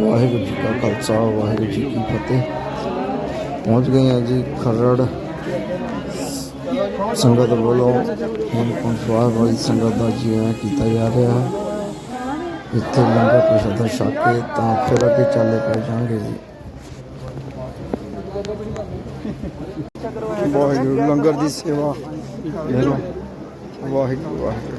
ਵਾਹਿਗੁਰੂ ਜੀ ਕਾ ਖਾਲਸਾ, ਵਾਹਿਗੁਰੂ ਜੀ ਕੀ ਫਤਿਹ। ਪਹੁੰਚ ਗਏ ਹਾਂ ਜੀ ਖਰੜ। ਸੰਗਤ ਵੱਲੋਂ ਹੇਮਕੁੰਟ ਸਾਹਿਬ ਵਾਲੀ ਸੰਗਤ ਦਾ ਜੀਵਨ ਕੀਤਾ ਜਾ ਰਿਹਾ ਹੈ। ਇੱਥੇ ਲੰਗਰ ਪ੍ਰਸ਼ਾਦਾ ਛਕ ਕੇ ਤਾਂ ਫਿਰ ਅੱਗੇ ਚੱਲੇ ਪੈ ਜਾਣਗੇ ਜੀ। ਵਾਹਿਗੁਰੂ, ਲੰਗਰ ਦੀ ਸੇਵਾ। ਕਰੋ ਵਾਹਿਗੁਰੂ ਵਾਹਿਗੁਰੂ।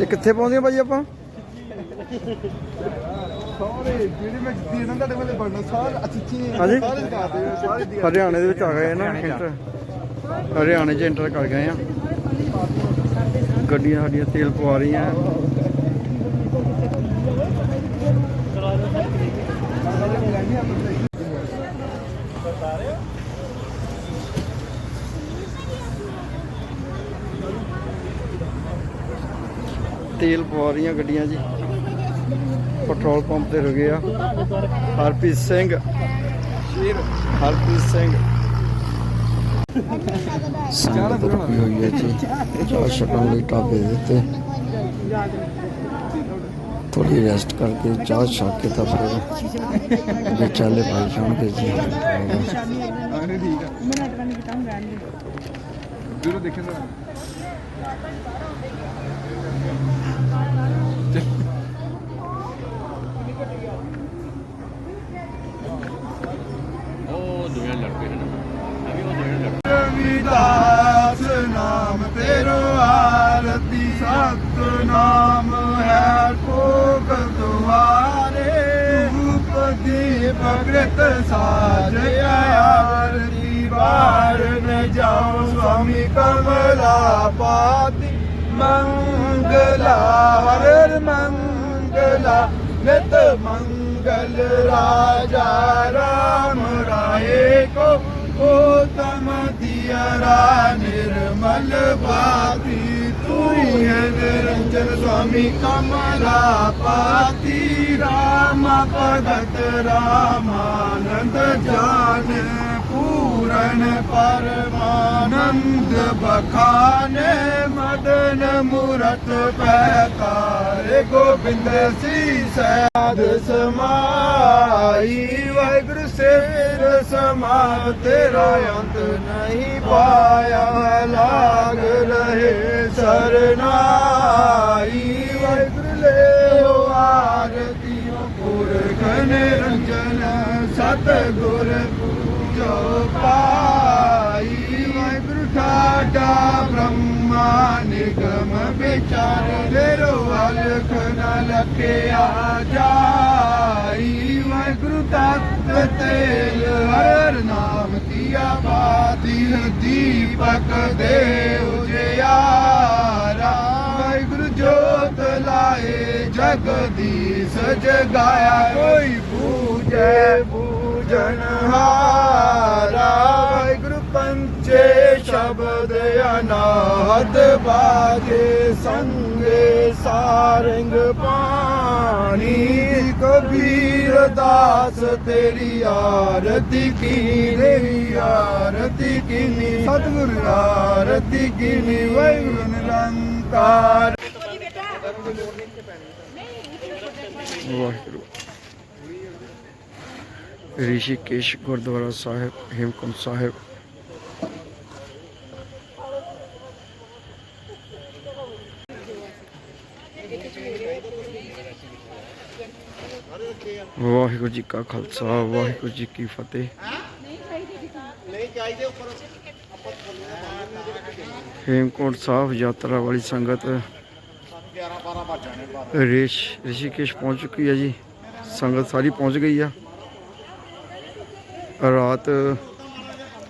ਇਹ ਕਿੱਥੇ ਪਹੁੰਚੇ ਭਾਜੀ ਆਪਾਂ? ਸਾਰੇ ਜਿਹੜੇ ਮੈਂ ਦੇਣਾ ਤੁਹਾਡੇ ਕੋਲੇ ਬਣਨਾ ਸਾਰੇ ਅਚੀਚੀ ਹਾਂਜੀ? ਸਾਰੇ ਦਿਖਾਦੇ ਆ, ਸਾਰੇ ਦਿਖਾ ਹਰਿਆਣੇ ਦੇ ਵਿੱਚ ਆ ਗਏ ਨਾ ਇੰਟਰ ਹਰਿਆਣੇ 'ਚ ਇੰਟਰ ਕਰ ਗਏ ਆ। ਗੱਡੀਆਂ ਸਾਡੀਆਂ ਤੇਲ ਪਵਾ ਰਹੀਆਂ। ਤੇਲ ਪਵਾ ਰਹੀਆਂ ਗੱਡੀਆਂ ਜੀ। ਪੈਟਰੋਲ ਪੰਪ ਤੇ ਰੁਕੇ ਆ। ਹਰਪ੍ਰੀਤ ਸਿੰਘ। ਹਰਪ੍ਰੀਤ ਸਿੰਘ। ਸੰਗਤ ਰੁਕੀ ਹੋਈ ਹੈ ਜੀ। ਚਾਹ ਛਕਣ ਲਈ ਢਾਬੇ ਦੇ ਉੱਤੇ। ਥੋੜੀ ਰੈਸਟ ਕਰਕੇ ਚਾਹ ਛਕ ਕੇ ਤਾਂ ਫਿਰ ਅੱਗੇ ਚੱਲੇ ਭਾਈ ਜਾਣਗੇ ਜੀ। ਆਨੇ ਠੀਕ ਆ ਮਿੰਟ ਬਣ ਕੇ ਤਾਂ ਰਹਿਣ ਦੇ। ਦੂਰੋਂ ਦੇਖਣ ਦਾ मृत सारय न जा स्वामी कमला पादी मङ्गला नत वङ्गल राजा राम राय को उत्तम दियरा निर्मल पा ਨਿਰਮਲ ਬਾਤੀ ਤੂੰ ਹੀ ਹੈ ਨਿਰੰਜਨ ਸੁਆਮੀ ਕਮਲਾ ਪਾਤੀ ਰਾਮ ਭਗਤ ਰਾਮਾਨੰਦ ਜਾਨ ਪੂਰਨ ਪਰਮਾਨੰਦ ਬਖਾਨੇ ਮਦਨ ਮੂਰਤ ਪੈਕਾਰ ਗੋਬਿੰਦ ਸੀ ਸਾਧ ਸਮਾਈ। ਵਾਹਿਗੁਰੂ ਸੇਰ ਸਮਾ ਤੇਰਾ ਅੰਤ ਨਹੀਂ ਪਾਇਆ, ਲਾਗ ਰਹੇ ਸਰਨਾਈ। ਵਾਹਿਗੁਰੂ ਲੈ ਆਰਤੀ ਗੁਰ ਪਾਈ ਵਾਹਿਗੁਰੂ ਠਾਡਾ ਬ੍ਰਹਮਾ ਨਿਗਮ ਵਿਚਾਰ ਲੇਰੋ ਅਲਖ ਨ ਲਖਿਆ ਜਾਈ। ਵਾਹਿਗੁਰੂ ਤਤ ਤੇਲ ਹਰ ਨਾਮ ਕੀਆ ਬਾਦੀ ਦੀਪਕ ਦੇ ਉਜਿਆਰਾ ਵਾਹਿਗੁਰੂ ਜੋਤ ਲਾਏ ਜਗਦੀਸ਼ ਜਗਾਇਆ, ਕੋਈ ਪੂਜੈ ਪੂਜਨ ਜਨਹਾਰਾ। ਵਾਹਿਗੁਰੂ ਪੰਚੇ ਸ਼ਬਦ ਅਨਾਦ ਬਾਜੇ ਸੰਗੇ ਸਾਰੰਗ ਪਾਣੀ। ਕਬੀਰ ਦਾਸ ਤੇਰੀ ਆਰਤੀ ਕੀਨੀ ਆਰਤੀ ਕੀਨੀ, ਸਤਿਗੁਰ ਆਰਤੀ ਕੀਨੀ, ਵਾਹਿਗੁਰੂ ਨਿਰੰਕਾਰ। ਵਾਹਿਗੁਰੂ। ਰਿਸ਼ੀਕੇਸ਼ ਗੁਰਦੁਆਰਾ ਸਾਹਿਬ ਹੇਮਕੁੰਟ ਸਾਹਿਬ ਵਾਹਿਗੁਰੂ ਜੀ ਕਾ ਖਾਲਸਾ ਵਾਹਿਗੁਰੂ ਜੀ ਕੀ ਫਤਿਹ ਹੇਮਕੁੰਟ ਸਾਹਿਬ ਯਾਤਰਾ ਵਾਲੀ ਸੰਗਤ 11 12 ਵੱਜ ਜਾਣੇ 12 ਰਿਸ਼ ਰਿਸ਼ੀਕੇਸ਼ ਪਹੁੰਚ ਚੁੱਕੀ ਹੈ ਜੀ ਸੰਗਤ ਸਾਰੀ ਪਹੁੰਚ ਗਈ ਆ ਰਾਤ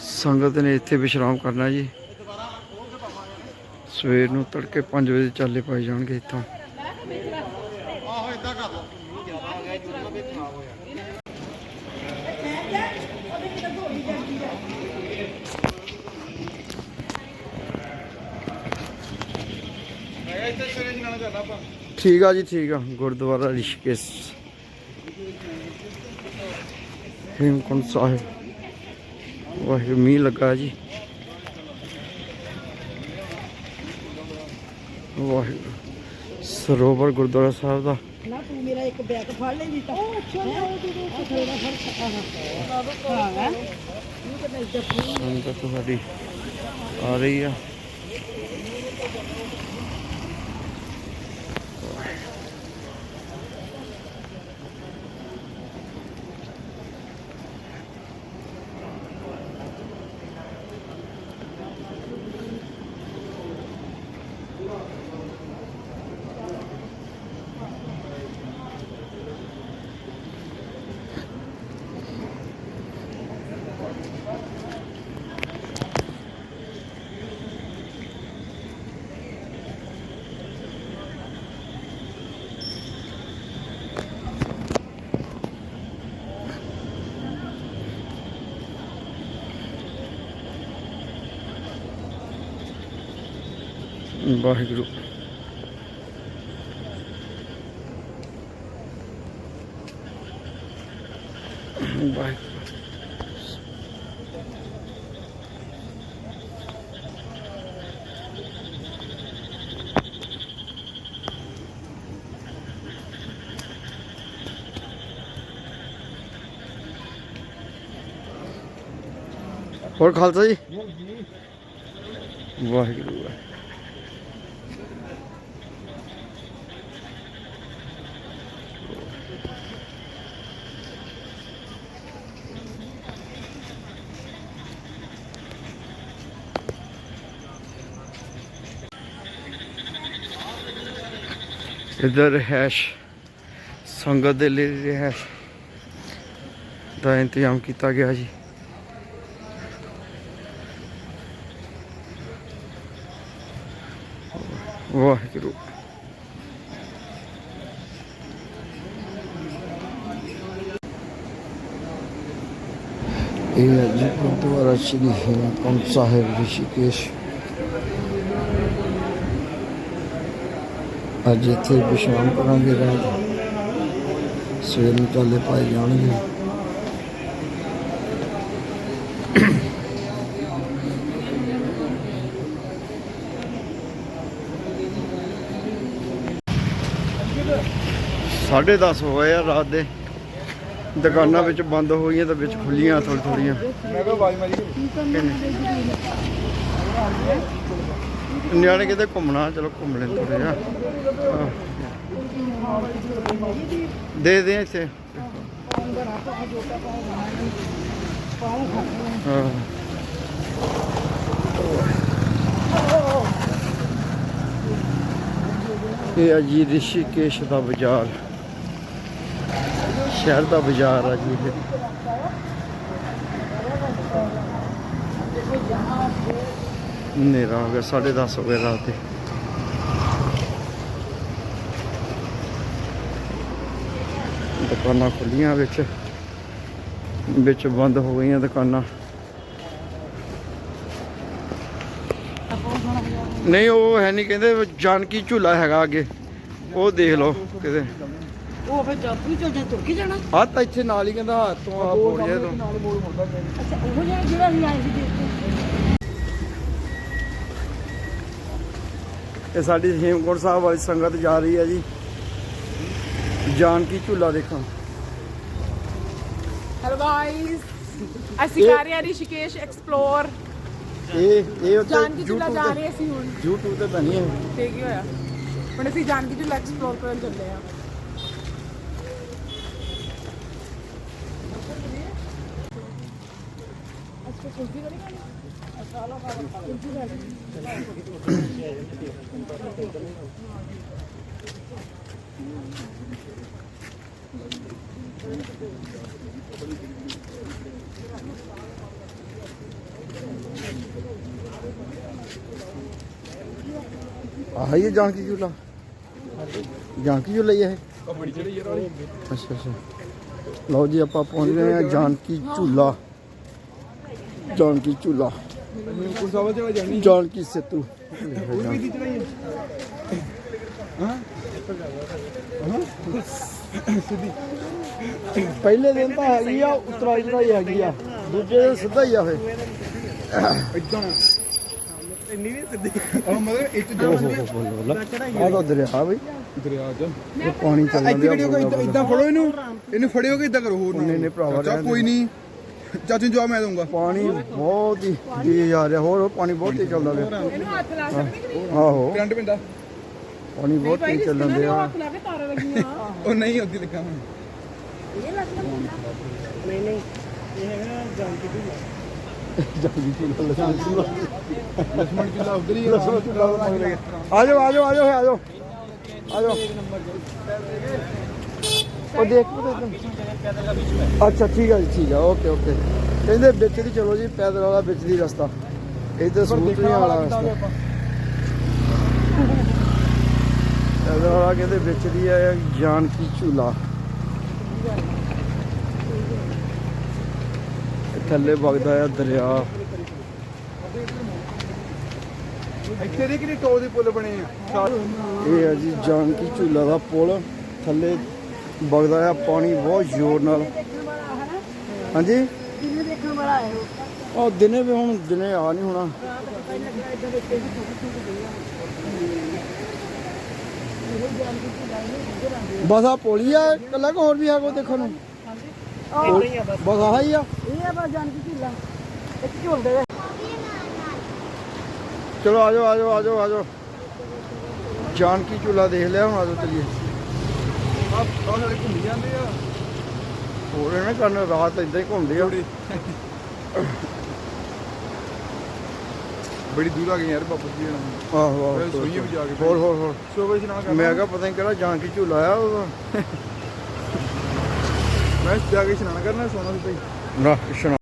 ਸੰਗਤ ਨੇ ਇੱਥੇ ਵਿਸ਼ਰਾਮ ਕਰਨਾ ਜੀ। ਸਵੇਰ ਨੂੰ ਤੜਕੇ 5 ਵਜੇ ਚਾਲੇ ਪਾਏ ਜਾਣਗੇ ਇੱਥੋਂ। ਠੀਕ ਆ ਜੀ, ਠੀਕ ਆ। ਗੁਰਦੁਆਰਾ ਰਿਸ਼ੀਕੇਸ਼। ਹੇਮਕੁੰਟ ਸਾਹਿਬ। ਵਾਹਿਗੁਰੂ ਮੀਂਹ ਲੱਗਾ ਜੀ। ਵਾਹਿਗੁਰੂ ਸਰੋਵਰ ਗੁਰਦੁਆਰਾ ਸਾਹਿਬ ਦਾ। ਨਾ ਤੂੰ ਮੇਰਾ ਇੱਕ ਬੈਗ ਫੜ ਲੈਂਦੀ ਤਾਂ। ਉਹ ਅੱਛਾ ਉਹ ਜਦੋਂ ਥੋੜਾ ਫ਼ਰਕ ਆਹ ਹਾਂ ਇਹ ਤਾਂ ਤੁਹਾਡੀ ਆ ਰਹੀ ਆ। ਵਾਹਿਗੁਰੂ। ਵਾਹਿਗੁਰੂ। ਹੋਰ ਖਾਲਸਾ ਜੀ? ਵਾਹਿਗੁਰੂ। ਵਾਹਿਗੁਰੂ ਇਧਰ ਰਹਿਸ਼ ਸੰਗਤ ਦੇ ਲਈ ਰਹਿਸ਼ ਦਾ ਇੰਤਜ਼ਾਮ ਕੀਤਾ ਗਿਆ ਜੀ ਵਾਹਿਗੁਰੂ ਇਹ ਹੈ ਜੀ ਗੁਰਦੁਆਰਾ ਸ਼੍ਰੀ ਹੇਮਕੁੰਟ ਸਾਹਿਬ ਰਿਸ਼ੀਕੇਸ਼ ਅੱਜ ਇੱਥੇ ਵਿਸ਼ਰਾਮ ਕਰਾਂਗੇ ਰਾਤ। ਸਵੇਰ ਨੂੰ ਚਾਲੇ ਪਾਏ ਜਾਣਗੇ। ਸਾਢੇ 10 ਹੋਏ ਆ ਰਾਤ ਦੇ। ਦੁਕਾਨਾਂ ਵਿੱਚ ਬੰਦ ਹੋ ਗਈਆਂ ਤਾਂ ਵਿੱਚ ਖੁੱਲੀਆਂ ਥੋੜੀ ਥੋੜੀਆਂ ਮੈਂ ਕਿਹਾ ਆਵਾਜ਼ ਮਾਰੀ। ਨਿਆਣੇ ਕਿਤੇ ਘੁੰਮਣਾ, ਚਲੋ ਘੁੰਮ ਲੈਣ ਥੋੜੇ ਆ ਦੇ ਦੇ ਇੱਥੇ। ਹਾਂ। ਇਹ ਆ ਜੀ ਰਿਸ਼ੀਕੇਸ਼ ਦਾ ਬਾਜ਼ਾਰ। ਸ਼ਹਿਰ ਦਾ ਬਾਜ਼ਾਰ ਆ ਜੀ ਇਹ। ਹਨੇਰਾ ਹੋ ਗਿਆ 10:30 ਹੋ ਗਏ ਰਾਤ ਦੇ। ਦੁਕਾਨਾਂ ਖੁੱਲੀਆਂ ਵਿੱਚ ਵਿੱਚ ਬੰਦ ਹੋ ਗਈਆਂ ਦੁਕਾਨਾਂ। ਨਹੀਂ ਉਹ ਹੈ ਨਹੀਂ ਕਹਿੰਦੇ ਜਾਨਕੀ ਝੂਲਾ ਹੈਗਾ ਅੱਗੇ। ਉਹ ਦੇਖ ਲਓ ਕਿਤੇ। ਉਹ ਫਿਰ ਜਾਪੂ ਚਲ ਜਾ ਤੁਰ ਕੇ ਜਾਣਾ। ਆ ਤਾਂ ਇੱਥੇ ਨਾਲ ਹੀ ਕਹਿੰਦਾ ਹੱਥ ਤੋਂ ਆ ਪੋੜ ਜੇ ਤੋਂ। ਅੱਛਾ ਉਹ ਜਿਹੜਾ ਜਿਹੜਾ ਅਸੀਂ ਆਏ ਸੀ ਦੇਖ ਕੇ। ਇਹ ਸਾਡੀ ਹੇਮਕੁੰਟ ਸਾਹਿਬ ਵਾਲੀ ਸੰਗਤ ਜਾ ਰਹੀ ਹੈ ਜੀ। ਜਾਨਕੀ ਝੂਲਾ ਦੇਖਣ ਹੈਲੋ ਗਾਇਸ ਅਸੀਂ ਕਰ ਰਹੇ ਹਾਂ ਰਿਸ਼ੀਕੇਸ਼ ਐਕਸਪਲੋਰ ਇਹ ਇਹ ਉੱਤੇ ਜਾਨਕੀ ਝੂਲਾ ਜਾ ਰਹੇ ਅਸੀਂ ਹੁਣ। YouTube ਤੇ ਤਾਂ ਨਹੀਂ ਹੈ। ਤੇ ਕੀ ਹੋਇਆ? ਹੁਣ ਅਸੀਂ ਜਾਨਕੀ ਝੂਲਾ ਐਕਸਪਲੋਰ ਕਰਨ ਚੱਲੇ ਹਾਂ। ਆਹ ਇਹ ਜਾਨਕੀ ਝੂਲਾ ਜਾਨਕੀ ਝੂਲਾ ਹੀ ਇਹ ਅੱਛਾ ਅੱਛਾ ਲਓ ਜੀ ਆਪਾਂ ਪਹੁੰਚ ਗਏ ਆ ਜਾਨਕੀ ਝੂਲਾ ਜਾਨਕੀ ਝੂਲਾ ਕੁਝ ਸਾਵਲ ਚੜਾ ਜਾਣੀ ਜਾਨਕੀ ਸੇਤੂ। ਚੜਾਈ ਪਹਿਲੇ ਦਿਨ ਤਾਂ ਹੈਗੀ ਆ ਉਤਰਾਈ ਚੜਾਈ ਹੈਗੀ ਆ। ਦੂਜੇ ਦਿਨ ਸਿੱਧਾ ਹੀ ਆ ਫੇ ਇਦਾਂ ਇੰਨੀ ਨਹੀਂ ਸਿੱਧੀ ਉਹ ਮਤਲਬ ਇੱਕ ਬੋਲ ਆ ਤਾਂ ਦਰਿਆ ਬਈ। ਦਰਿਆ ਚ ਪਾਣੀ ਚੱਲ ਇੱਥੇ ਵੀਡੀਓ ਰਿਹਾ ਇਦਾਂ ਫੜੋ ਇਹਨੂੰ। ਇਹਨੂੰ ਫੜਿਓਗੇ ਇਦਾਂ ਕਰੋ ਹੋਰ ਨਹੀਂ, ਨਹੀਂ ਭਰਾਵਾ। ਕੋਈ ਨਹੀਂ। ਚਾਚੀ ਨੂੰ ਜਵਾਬ ਮੈਂ ਦਊਂਗਾ। ਪਾਣੀ ਬਹੁਤ ਹੀ ਤੇਜ਼ ਆ ਰਿਹਾ ਹੋਰ ਪਾਣੀ ਬਹੁਤ ਤੇਜ਼ ਚੱਲਦਾ ਪਿਆ। ਇਹਨੂੰ ਹੱਥ ਲਾ ਸਕਦੇ ਕਿ ਨਹੀਂ? ਆਹੋ। ਕਰੰਟ ਪਿੰਦਾ ਪਾਣੀ ਬਹੁਤ ਤੇਜ਼ ਚੱਲਣ ਦੇ ਆ ਹੱਥ ਲਾ ਕੇ ਤਾਰਾਂ ਲੱਗੀਆਂ। ਉਹ ਨਹੀਂ ਹੁੰਦੀ ਲੱਗਾ ਹੁਣ। ਇਹ ਲੱਗਦਾ ਨਹੀਂ ਨਹੀਂ। ਇਹ ਹੈਗਾ ਜਾਂਕੀ ਦੀ ਜਾਂਦੀ ਚੁੱਲਾ ਲਸਣ ਚੁੱਲਾ ਲਸਣ ਚੁੱਲਾ ਉਧਰ ਹੀ ਲਸਣ ਚੁੱਲਾ ਆ ਜਾਓ ਆ ਜਾਓ ਆ ਜਾਓ ਆ ਜਾਓ। ਆ ਜਾਓ। ਉਹ ਦੇਖ ਪੁੱਤ ਅੱਛਾ ਠੀਕ ਹੈ ਜੀ ਠੀਕ ਹੈ ਓਕੇ ਓਕੇ। ਕਹਿੰਦੇ ਵਿੱਚ ਦੀ ਚਲੋ ਜੀ ਪੈਦਲ ਵਾਲਾ ਵਿੱਚ ਦੀ ਰਸਤਾ ਇੱਧਰ ਸਮੁੰਦਰੀ ਵਾਲਾ ਰਸਤਾ। ਪੈਦਲ ਵਾਲਾ ਕਹਿੰਦੇ ਵਿੱਚ ਦੀ ਹੈ ਜਾਨਕੀ ਝੂਲਾ। ਇਹ ਥੱਲੇ ਵਗਦਾ ਆ ਦਰਿਆ। ਇੱਥੇ ਦੇ ਕਿਹੜੇ ਟੋ ਦੇ ਪੁੱਲ ਬਣੇ ਆ। ਇਹ ਹੈ ਜੀ ਜਾਨਕੀ ਝੂਲਾ ਦਾ ਪੁਲ। ਥੱਲੇ ਵਗਦਾ ਆ ਪਾਣੀ ਬਹੁਤ ਜ਼ੋਰ ਨਾਲ। ਹਾਂਜੀ? ਜਿਹਨੇ ਦੇਖਣ ਵਾਲਾ ਹੈ ਉਹ ਉਹ ਦਿਨੇ ਵੀ ਹੁਣ ਦਿਨੇ ਆ ਨਹੀਂ ਹੋਣਾ। ਬਸ ਆ ਪੋਲੀ ਆ ਕੱਲਾ ਕੋ ਹੋਰ ਵੀ ਆ ਕੋ ਦੇਖਣ ਨੂੰ? ਉਹ ਨਹੀਂ ਆ ਬਸ ਬਸ ਆਹ ਹੀ ਆ। ਇਹ ਆ ਬਸ ਜਾਨਕੀ ਝੂਲਾ। ਇੱਕ ਝੂਲਦੇ ਦੇ ਚਲੋ ਆਜੋ ਆਜੋ ਆਜੋ ਆਜੋ ਜਾਨਕੀ ਝੂਲਾ ਦੇਖ ਲਿਆ ਹੁਣ ਆਜੋ ਚਲੀਏ। ਆ ਸਾਰੇ ਘੁੰਮ ਜਾਂਦੇ ਆ। ਹੋਰ ਇਹਨਾਂ ਕਰਨ ਰਾਤ ਇਦਾਂ ਹੀ ਘੁੰਮਦੇ ਆ। ਬੜੀ ਦੂਰ ਆ ਗਏ ਯਾਰ ਬਾਪੂ ਜੀ ਨਾਲ ਆਹੋ ਆਹੋ ਸੋਈਏ ਵੀ ਜਾ ਕੇ। ਹੋਰ ਹੋਰ ਹੋਰ। ਸੋਵੇ ਇਸ਼ਨਾਨ ਕਰਨਾ। ਮੈਂ ਕਿਹਾ ਪਤਾ ਨਹੀਂ ਕਿਹੜਾ ਜਾਨਕੀ ਝੂਲਾ ਆ ਉਹਦਾ। ਮੈਂ ਜਾ ਕੇ ਇਸ਼ਨਾਨ ਕਰਨਾ ਸੋਨਾ ਸੀ ਭਾਈ। ਨਾ ਇਸ਼ਨਾਨ